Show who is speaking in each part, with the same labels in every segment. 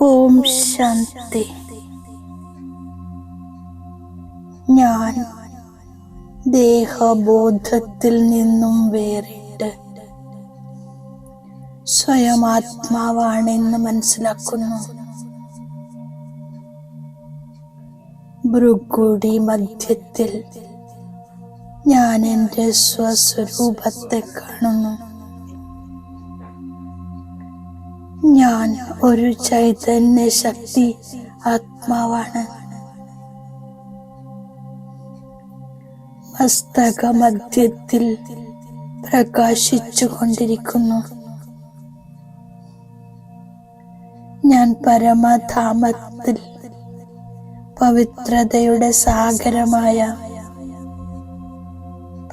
Speaker 1: ഓം ശാന്തി. ഞാൻ ദേഹബോധത്തിൽ നിന്നും വേറിട്ട് സ്വയം ആത്മാവാണെന്ന് മനസ്സിലാക്കുന്നു. ഭൃഗുടി മധ്യത്തിൽ ഞാൻ എന്റെ സ്വസ്വരൂപത്തെ കാണുന്നു. ഞാൻ ഒരു ചൈതന്യ ശക്തി ആത്മാവാണ്. മസ്തക മധ്യത്തിൽ പ്രകാശിച്ചു കൊണ്ടിരിക്കുന്നു ഞാൻ പരമധാമത്തിൽ പവിത്രതയുടെ സാഗരമായ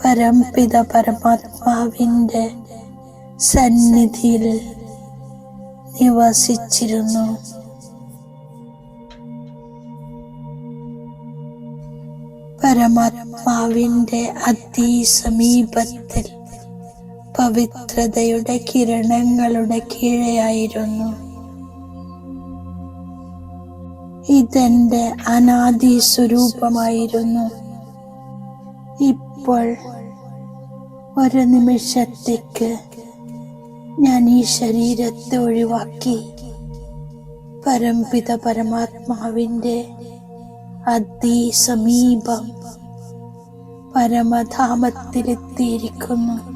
Speaker 1: പരംപിത പരമാത്മാവിന്റെ സന്നിധിയിൽ നിവസിച്ചിരുന്നു. പരമാത്മാവിന്റെ അതിസമീപത്തിൽ പവിത്രതയുടെ കിരണങ്ങളുടെ കീഴെയായിരുന്നു. ഇതെന്റെ അനാദി സ്വരൂപമായിരുന്നു ഇപ്പോൾ ഒരു നിമിഷത്തേക്ക് ഞാൻ ഈ ശരീരത്തെ ഒഴിവാക്കി പരംപിത പരമാത്മാവിന്റെ അതിസമീപം പരമധാമത്തിലെത്തിയിരിക്കുന്നു.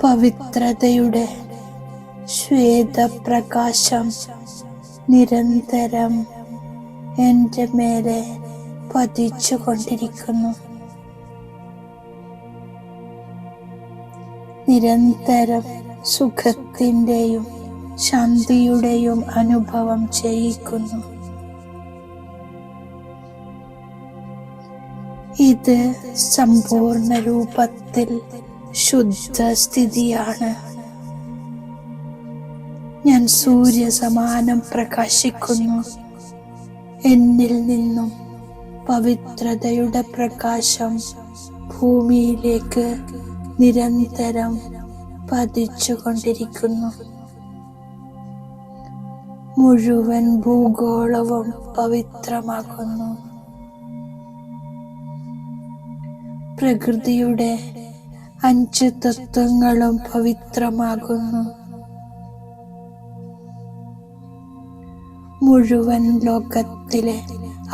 Speaker 1: പവിത്രതയുടെ ശ്വേതപ്രകാശം നിരന്തരം എന്റെ മേലെ പതിച്ചുകൊണ്ടിരിക്കുന്നു. നിരന്തരം സുഖത്തിന്റെയും ശാന്തിയുടെയും അനുഭവം ചെയ്യിക്കുന്നു. ഇത് സമ്പൂർണ രൂപത്തിൽ ശുദ്ധ സ്ഥിതിയാണ് ഞാൻ സൂര്യ സമാനം പ്രകാശിക്കുന്നു. എന്നിൽ നിന്നും പവിത്രതയുടെ പ്രകാശം ഭൂമിയിലേക്ക് നിരന്തരം പതിച്ചുകൊണ്ടിരിക്കുന്നു. മുഴുവൻ ഭൂഗോളവും പവിത്രമാക്കുന്നു പ്രകൃതിയുടെ അഞ്ച് തത്വങ്ങളും പവിത്രമാകുന്നു. മുഴുവൻ ലോകത്തിലെ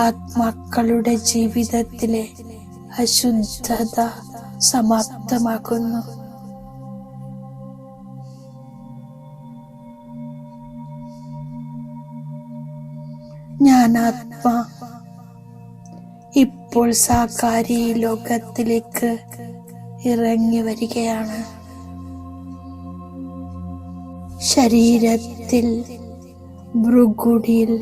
Speaker 1: ആത്മാക്കളുടെ ജീവിതത്തിലെ അശുദ്ധത സമാപ്തമാക്കുന്നു. ഞാൻ ആത്മാ ഇപ്പോൾ സാകാരി ലോകത്തിലേക്ക് ഇറങ്ങി വരികയാണ് ശരീരത്തിൽ ഭൃഗുടിയിൽ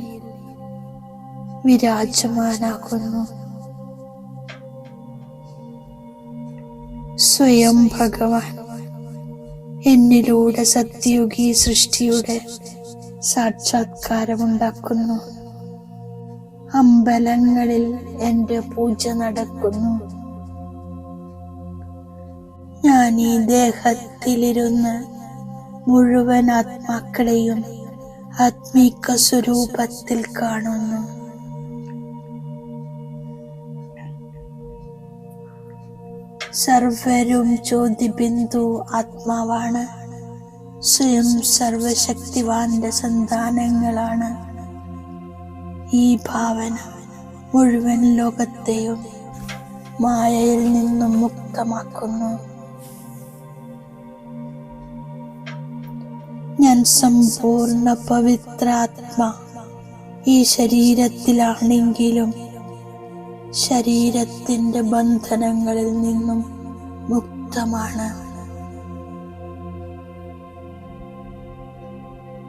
Speaker 1: വിരാജമാനാകുന്നു. സ്വയം ഭഗവാൻ എന്നിലൂടെ സത്യയുഗി സൃഷ്ടിയുടെ സാക്ഷാത്കാരമുണ്ടാക്കുന്നു. അമ്പലങ്ങളിൽ എന്റെ പൂജ നടക്കുന്നു. ഞാൻ ഈ ദേഹത്തിലിരുന്ന് മുഴുവൻ ആത്മാക്കളെയും ആത്മീക സ്വരൂപത്തിൽ കാണുന്നു. സർവരും ചോദ്യബിന്ദു ആത്മാവാണ്. സ്വയം സർവശക്തിവാന്റെ സന്താനങ്ങളാണ്. ഈ ഭാവന മുഴുവൻ ലോകത്തെയും മായയിൽ നിന്നും മുക്തമാക്കുന്നു. ഞാൻ സമ്പൂർണ പവിത്രാത്മ. ഈ ശരീരത്തിലാണെങ്കിലും ശരീരത്തിന്റെ ബന്ധനങ്ങളിൽ നിന്നും മുക്തമാണ്.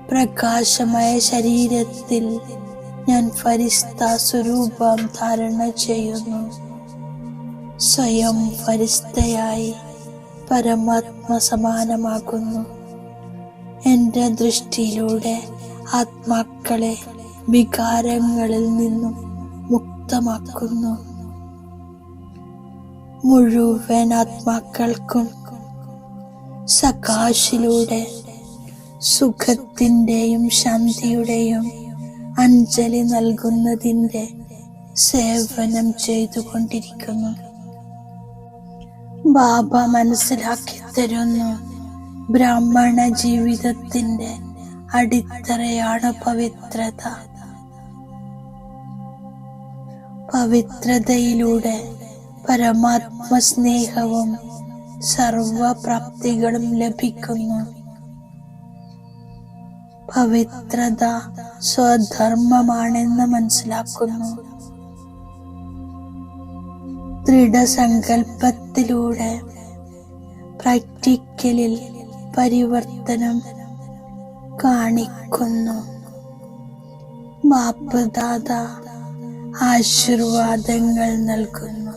Speaker 1: പ്രകാശമായ ശരീരത്തിൽ ഞാൻ ഫരിസ്ത സ്വരൂപം ധാരണ ചെയ്യുന്നു. സ്വയം ഫരിസ്തയായി പരമാത്മ സമാനമാകുന്നു. എന്റെ ദൃഷ്ടിയിലൂടെ ആത്മാക്കളെ വികാരങ്ങളിൽ നിന്നും മുക്തമാക്കുന്നു മുഴുവൻ ആത്മാക്കൾക്കും സകാശിലൂടെ സുഖത്തിന്റെയും ശാന്തിയുടെയും അഞ്ജലി നൽകുന്നതിന്റെ സേവനം ചെയ്തുകൊണ്ടിരിക്കുന്നു. ബാബ മനസ്സിലാക്കി തരുന്നു ബ്രാഹ്മണ ജീവിതത്തിന്റെ അടിത്തറയാണ് പവിത്രത. പവിത്രതയിലൂടെ പരമാത്മ സ്നേഹവും സർവപ്രാപ്തികളും ലഭിക്കുന്നു. പവിത്രത സ്വധർമ്മമാണെന്ന് മനസ്സിലാക്കുന്നു. ദൃഢസങ്കല്പത്തിലൂടെ പ്രാക്ടിക്കലിൽ പരിവർത്തനം കാണിക്കുന്നു. ബാപ്പദാദ ആശീർവാദങ്ങൾ നൽകുന്നു.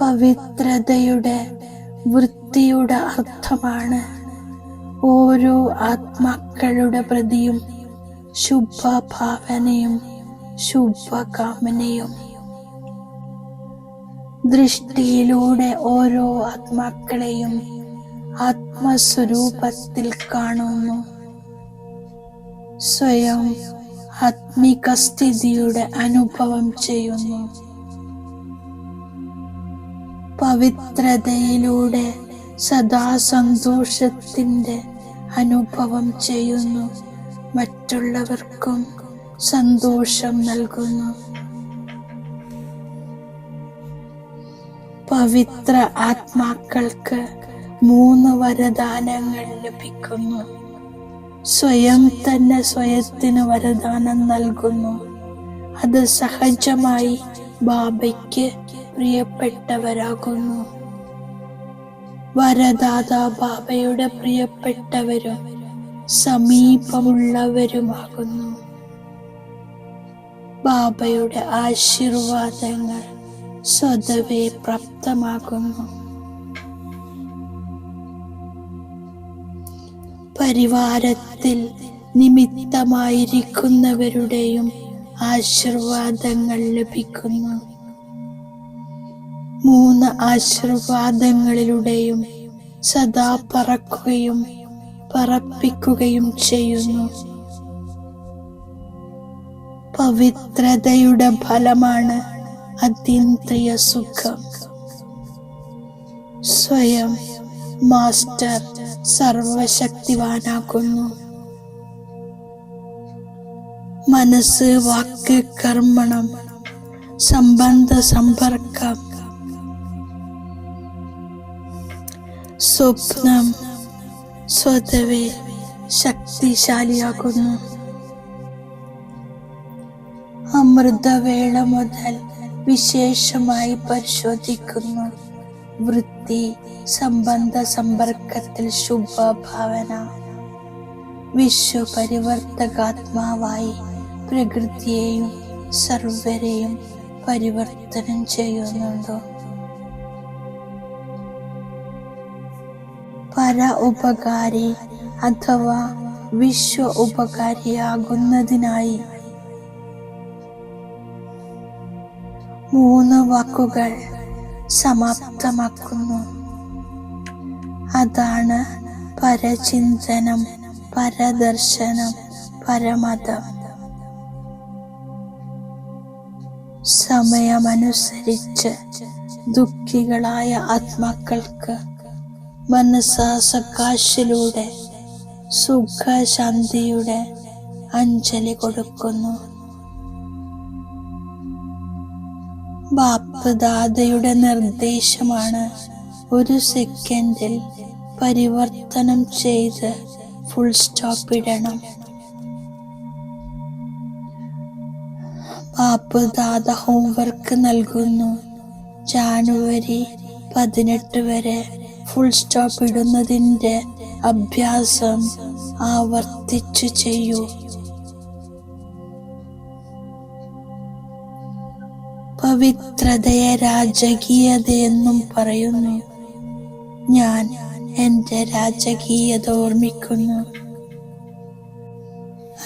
Speaker 1: പവിത്രതയുടെ വൃത്തിയുടെ അർത്ഥമാണ് ഓരോ ആത്മാക്കളുടെ പ്രതിയും ശുഭഭാവനയും ശുഭകാമനയും. ദൃഷ്ടിയിലൂടെ ഓരോ ആത്മാക്കളെയും ആത്മസ്വരൂപത്തിൽ കാണുന്നു. സ്വയം ആത്മിക സ്ഥിതിയുടെ അനുഭവം ചെയ്യുന്നു. പവിത്രതയിലൂടെ സദാ സന്തോഷത്തിന്റെ അനുഭവം ചെയ്യുന്നു. മറ്റുള്ളവർക്കും സന്തോഷം നൽകുന്നു. പവിത്ര ആത്മാക്കൾക്ക് മൂന്ന് വരദാനങ്ങൾ ലഭിക്കുന്നു. സ്വയം തന്നെ സ്വയത്തിന് വരദാനം നൽകുന്നു. അത് സഹജമായി ബാബയ്ക്ക് പ്രിയപ്പെട്ടവരാകുന്നു. വരദാത ബാബയുടെ പ്രിയപ്പെട്ടവരും സമീപമുള്ളവരുമാകുന്നു. ബാബയുടെ ആശീർവാദങ്ങൾ സ്വതവേ പ്രാപ്തമാകുന്നു. പരിവാരത്തിൽ നിമിത്തമായിരിക്കുന്നവരുടെയും ആശീർവാദങ്ങൾ ലഭിക്കുന്നു. മൂന്ന് ആശീർവാദങ്ങളിലൂടെയും സദാ പറക്കുകയും പറപ്പിക്കുകയും ചെയ്യുന്നു. പവിത്രതയുടെ ഫലമാണ് അതീന്ദ്രിയ സുഖം. സ്വയം മാസ്റ്റർ സർവശക്തിവാനാകുന്നു. മനസ്സ് വാക്ക് കർമ്മണം സംബന്ധ സമ്പർക്കം സ്വപ്നം സ്വതവേ ശക്തിശാലിയാകുന്നു. അമൃതവേള മുതൽ വിശേഷമായി പരിശോധിക്കുന്നു. വൃത്തി സംബന്ധ സമ്പർക്കത്തിൽ ശുഭഭാവന. വിശ്വപരിവർത്തകാത്മാവായി പ്രകൃതിയെയും സർവരെയും പരിവർത്തനം ചെയ്യുന്നുണ്ടോ? പര ഉപകാരി അഥവാ വിശ്വ ഉപകാരിയാകുന്നതിനായി മൂന്ന് വാക്കുകൾ സമാപ്തമാക്കുന്നു. അതാണ് പരചിന്തനം പരദർശനം പരമതം. സമയമനുസരിച്ച് ദുഃഖികളായ ആത്മാക്കൾക്ക് മനസ്സാസകാശിലൂടെ സുഖശാന്തിയുടെ അഞ്ജലി കൊടുക്കുന്നു. ബാപ്പദാദയുടെ നിർദ്ദേശമാണ്. ഒരു സെക്കൻഡിൽ പരിവർത്തനം ചെയ്ത് ഫുൾ സ്റ്റോപ്പ് ഇടണം. ബാപ്പദാദ ഹോംവർക്ക് നൽകുന്നു. ജാനുവരി പതിനെട്ട് വരെ ഫുൾ സ്റ്റോപ്പ് ഇടുന്നതിന്റെ അഭ്യാസം ആവർത്തിച്ചു ചെയ്യൂ. പവിത്രതയെ രാജകീയതയെന്നും പറയുന്നു. ഞാൻ എന്റെ രാജകീയത ഓർമ്മിക്കുന്നു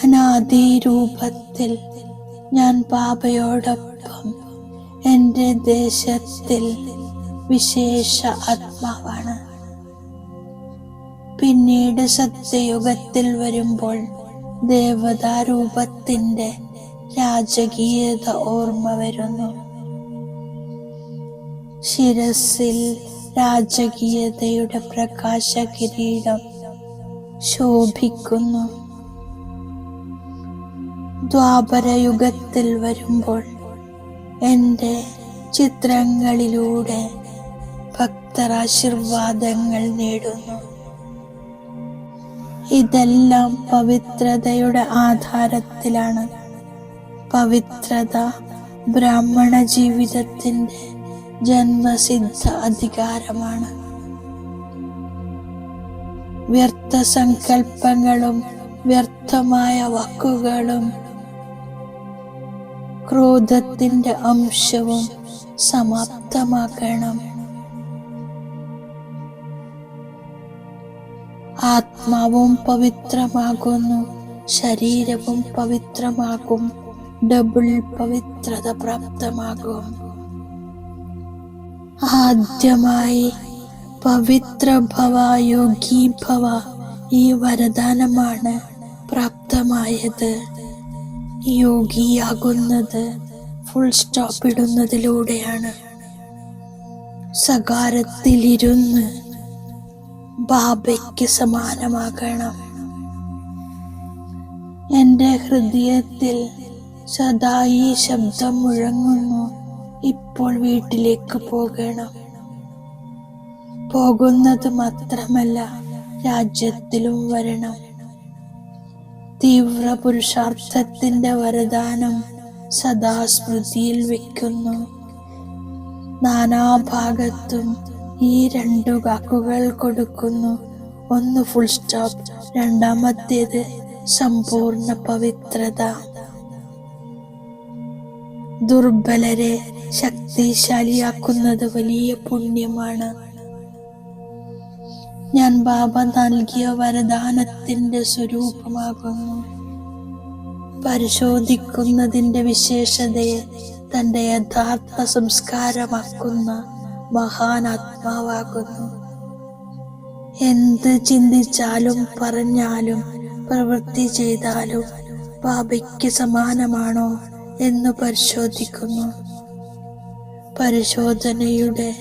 Speaker 1: അനാദി രൂപത്തിൽ ഞാൻ ബാബയോടൊപ്പം എന്റെ ദേശത്തിൽ വിശേഷ ആത്മാവാണ്. പിന്നീട് സത്യയുഗത്തിൽ വരുമ്പോൾ ദേവതാരൂപത്തിന്റെ രാജകീയത ഓർമ്മ വരുന്നു. ശിരസിൽ രാജകീയതയുടെ പ്രകാശ കിരീടം ശോഭിക്കുന്നു. ദ്വാപരയുഗത്തിൽ വരുമ്പോൾ എന്റെ ചിത്രങ്ങളിലൂടെ ഭക്തർ ആശീർവാദങ്ങൾ നേടുന്നു. ഇതെല്ലാം പവിത്രതയുടെ ആധാരത്തിലാണ്. പവിത്രത ബ്രാഹ്മണ ജീവിതത്തിന്റെ ജന്മസിദ്ധ അധികാരമാണ്. വ്യർത്ഥ സങ്കല്പങ്ങളും വ്യർത്ഥമായ വാക്കുകളും ക്രോധത്തിന്റെ അംശവും സമാപ്തമാക്കണം. ആത്മാവും പവിത്രമാകുന്നു ശരീരവും പവിത്രമാകും ഡബിൾ പവിത്രത പ്രാപ്തമാകും. ആദ്യമായി പവിത്ര ഭവ യോഗി ഭവ ഈ വരദാനമാണ് പ്രാപ്തമായത്. യോഗിയാകുന്നത് ഫുൾ സ്റ്റോപ്പ് ഇടുന്നതിലൂടെയാണ്. സകാരത്തിലിരുന്ന് ബാബയ്ക്ക് സമാനമാകണം. എന്റെ ഹൃദയത്തിൽ സദാ ഈ ശബ്ദം മുഴങ്ങുന്നു. ഇപ്പോൾ വീട്ടിലേക്ക് പോകണം. പോകുന്നത് മാത്രമല്ല രാജ്യത്തിലും വരണം. തീവ്ര പുരുഷാർത്ഥത്തിന്റെ വരദാനം സദാ സ്മൃതിയിൽ വെക്കുന്നു. നാനാഭാഗത്തും ഈ രണ്ടു വാക്കുകൾ കൊടുക്കുന്നു. ഒന്ന് ഫുൾ സ്റ്റോപ്പ് രണ്ടാമത്തേത് സമ്പൂർണ പവിത്രത. ദുർബലരെ ശക്തിശാലിയാക്കുന്നത് വലിയ പുണ്യമാണ്. ഞാൻ ബാബ നൽകിയ വരദാനത്തിന്റെ സ്വരൂപമാകുന്നു. പരിശോധിക്കുന്നതിന്റെ വിശേഷതയെ തന്റെ യഥാർത്ഥ സംസ്കാരമാക്കുന്ന മഹാനാത്മാവാകുന്നു. എന്ത് ചിന്തിച്ചാലും പറഞ്ഞാലും പ്രവൃത്തി ചെയ്താലും ബാബയ്ക്ക് സമാനമാണോ? എന്ന് പരിശോധിക്കുന്നു. പരിശോധനയുടെ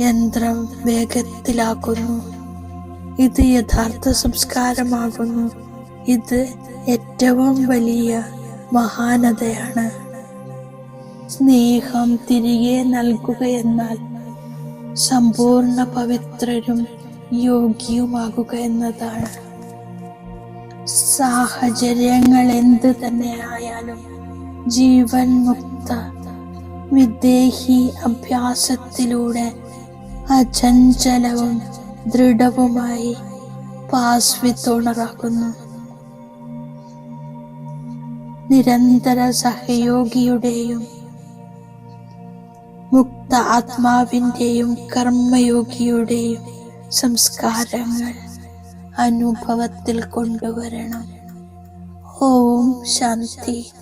Speaker 1: യന്ത്രം വേഗത്തിലാക്കുന്നു. ഇത് യഥാർത്ഥ സംസ്കാരമാകുന്നു. ഇത് ഏറ്റവും വലിയ മഹാനതയാണ്. സ്നേഹം തിരികെ നൽകുക എന്നാൽ സമ്പൂർണ പവിത്രരും യോഗ്യവുമാകുക എന്നതാണ്. സാഹചര്യങ്ങൾ എന്ത് തന്നെ ആയാലും ജീവൻ മുക്ത വിദേഹി അഭ്യാസത്തിലൂടെ അചഞ്ചലവും ദൃഢവുമായി പാസ്വിത്തുണറാക്കുന്നു നിരന്തര സഹയോഗിയുടെയും മുക്ത ആത്മാവിന്റെയും കർമ്മയോഗിയുടെയും സംസ്കാരങ്ങൾ അനുഭവത്തിൽ കൊണ്ടുവരണം. ഓം ശാന്തി.